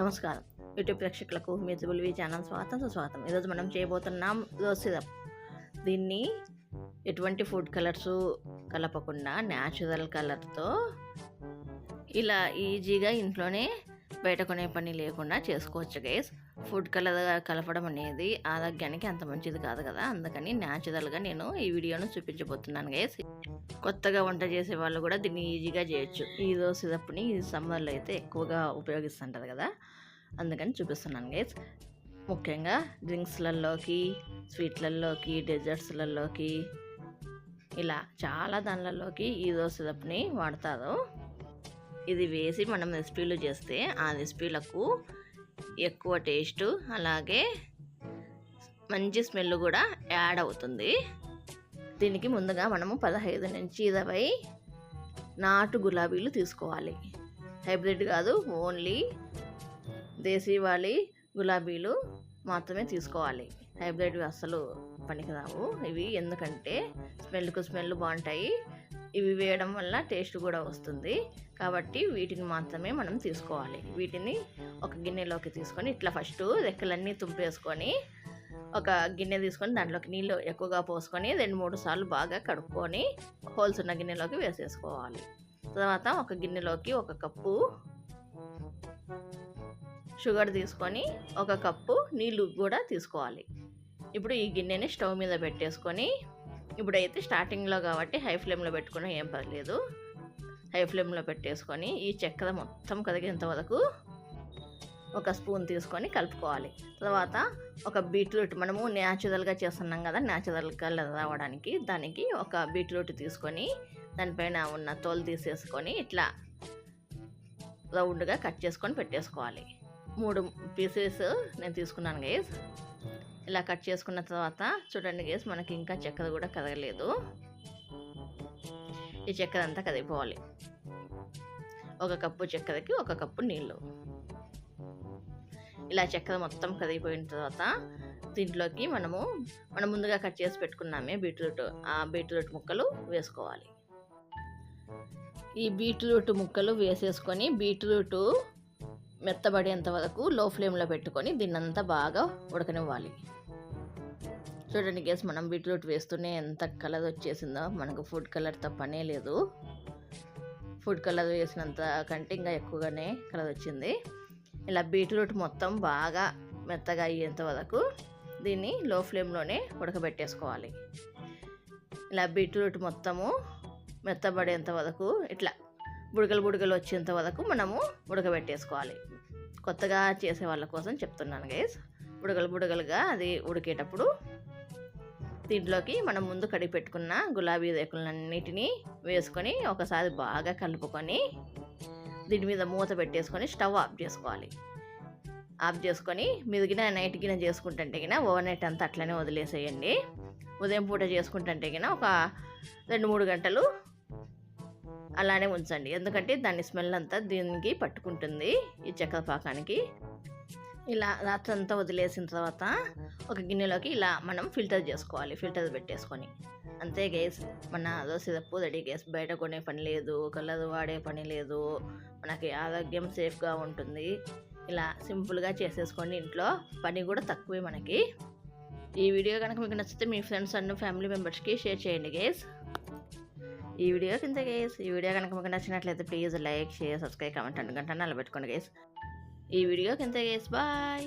నమస్కారం. యూట్యూబ్ ప్రేక్షకులకు మీ త్రిబుల్వి ఛానల్ స్వాగతం సుస్వాగతం. ఈరోజు మనం చేయబోతున్నాం రోజ్ సిరప్. దీన్ని ఎటువంటి ఫుడ్ కలర్స్ కలపకుండా న్యాచురల్ కలర్తో ఇలా ఈజీగా ఇంట్లోనే బయట కొనే పని లేకుండా చేసుకోవచ్చు గైస్ ఫుడ్ కలర్ కలపడం అనేది ఆరోగ్యానికి అంత మంచిది కాదు కదా. అందుకని న్యాచురల్గా నేను ఈ వీడియోను చూపించబోతున్నాను గైస్ కొత్తగా వంట చేసే వాళ్ళు కూడా దీన్ని ఈజీగా చేయొచ్చు. ఈ దోశ సిరప్ని ఈ సమ్మర్లో అయితే ఎక్కువగా ఉపయోగిస్తుంటారు కదా. అందుకని చూపిస్తున్నాను గైస్ ముఖ్యంగా డ్రింక్స్లలోకి స్వీట్లలోకి డెజర్ట్స్లలోకి ఇలా చాలా దానిలలోకి ఈ రోజు సిరప్ని వాడతారు. ఇది వేసి మనం రెసిపీలు చేస్తే ఆ రెసిపీలకు ఎక్కువ టేస్ట్ అలాగే మంచి స్మెల్ కూడా యాడ్ అవుతుంది. దీనికి ముందుగా మనము పదహైదు నుంచి ఇరవై నాటు గులాబీలు తీసుకోవాలి. హైబ్రిడ్ కాదు ఓన్లీ దేశీవాలి గులాబీలు మాత్రమే తీసుకోవాలి. హైబ్రిడ్ అస్సలు పనికిరావు. ఇవి ఎందుకంటే స్మెల్కు స్మెల్ బాగుంటాయి ఇవి వేయడం వల్ల టేస్ట్ కూడా వస్తుంది. కాబట్టి వీటిని మాత్రమే మనం తీసుకోవాలి. వీటిని ఒక గిన్నెలోకి తీసుకొని ఇట్లా ఫస్ట్ రెక్కలన్నీ తుంపేసుకొని ఒక గిన్నె తీసుకొని దాంట్లోకి నీళ్ళు ఎక్కువగా పోసుకొని రెండు మూడు సార్లు బాగా కడుక్కొని హోల్స్ ఉన్న గిన్నెలోకి వేసేసుకోవాలి. తర్వాత ఒక గిన్నెలోకి ఒక కప్పు షుగర్ తీసుకొని ఒక కప్పు నీళ్ళు కూడా తీసుకోవాలి. ఇప్పుడు ఈ గిన్నెని స్టవ్ మీద పెట్టేసుకొని ఇప్పుడైతే స్టార్టింగ్లో కాబట్టి హై ఫ్లేమ్లో పెట్టుకున్నా ఏం పర్లేదు. హై ఫ్లేమ్లో పెట్టేసుకొని ఈ చెక్కద మొత్తం కదిగేంత వరకు ఒక స్పూన్ తీసుకొని కలుపుకోవాలి. తర్వాత ఒక బీట్రూట్ మనము న్యాచురల్గా చేస్తున్నాం కదా న్యాచురల్గా రావడానికి దానికి ఒక బీట్రూట్ తీసుకొని దానిపైన ఉన్న తోలు తీసేసుకొని ఇట్లా రౌండ్గా కట్ చేసుకొని పెట్టేసుకోవాలి. మూడు పీసెస్ నేను తీసుకున్నాను గైస్ ఇలా కట్ చేసుకున్న తర్వాత చూడండి గేస్ మనకి ఇంకా చక్కెర కూడా కదగలేదు ఈ చక్కెర అంతా కదిగిపోవాలి ఒక కప్పు చక్కెరకి ఒక కప్పు నీళ్ళు. ఇలా చక్కెర మొత్తం కదిగిపోయిన తర్వాత దీంట్లోకి మనము మనం ముందుగా కట్ చేసి పెట్టుకున్నామే బీట్రూట్. ఆ బీట్రూట్ ముక్కలు వేసుకోవాలి. ఈ బీట్రూట్ ముక్కలు వేసేసుకొని బీట్రూట్ మెత్తబడేంత వరకు లో ఫ్లేమ్లో పెట్టుకొని దీన్నంతా బాగా ఉడకనివ్వాలి. చూడండి గేస్ మనం బీట్రూట్ వేస్తూనే ఎంత కలర్ వచ్చేసిందో. మనకు ఫుడ్ కలర్ తప్పనే లేదు. ఫుడ్ కలర్ వేసినంత కంటే ఇంకా ఎక్కువగానే కలర్ వచ్చింది. ఇలా బీట్రూట్ మొత్తం బాగా మెత్తగా అయ్యేంత వరకు దీన్ని లో ఫ్లేమ్లోనే ఉడకబెట్టేసుకోవాలి. ఇలా బీట్రూట్ మొత్తము మెత్తబడేంత వరకు ఇట్లా బుడగలు బుడగలు వచ్చేంత వరకు మనము ఉడకబెట్టేసుకోవాలి. కొత్తగా చేసే వాళ్ళ కోసం చెప్తున్నాను గైస్ బుడగలు బుడగలుగా అది ఉడికేటప్పుడు దీంట్లోకి మనం ముందు కడిగి పెట్టుకున్న గులాబీ రేకులన్నిటినీ వేసుకొని ఒకసారి బాగా కలుపుకొని దీని మీద మూత పెట్టేసుకొని స్టవ్ ఆఫ్ చేసుకోవాలి. ఆఫ్ చేసుకొని మిదిగిన నైట్ గిన చేసుకుంటుంటే గిన ఓవర్ నైట్ అంతా అట్లనే వదిలేసేయండి. ఉదయం పూట చేసుకుంటుంటే గిన ఒక రెండు మూడు గంటలు అలానే ఉంచండి. ఎందుకంటే దాని స్మెల్ అంతా దీనికి పట్టుకుంటుంది ఈ చక్కెర పాకానికి. ఇలా రాత్రంతా వదిలేసిన తర్వాత ఒక గిన్నెలోకి ఇలా మనం ఫిల్టర్ చేసుకోవాలి ఫిల్టర్ పెట్టేసుకొని. అంతే గేస్ మన దోశ సిరప్ రెడీ గేస్. బయట కొనే పని లేదు కలర్ వాడే పని లేదు. మనకి ఆరోగ్యం సేఫ్గా ఉంటుంది. ఇలా సింపుల్గా చేసేసుకోండి ఇంట్లో పని కూడా తక్కువే మనకి. ఈ వీడియో కనుక మీకు నచ్చితే మీ ఫ్రెండ్స్ అండ్ ఫ్యామిలీ మెంబర్స్కి షేర్ చేయండి గేస్. ఈ వీడియో కింద గేస్ ఈ వీడియో కనుక మీకు నచ్చినట్లయితే please like share subscribe comment అనుకుంటాను గంట పెట్టుకోండి గేస్ ఈ వీడియో కింద గేస్ బాయ్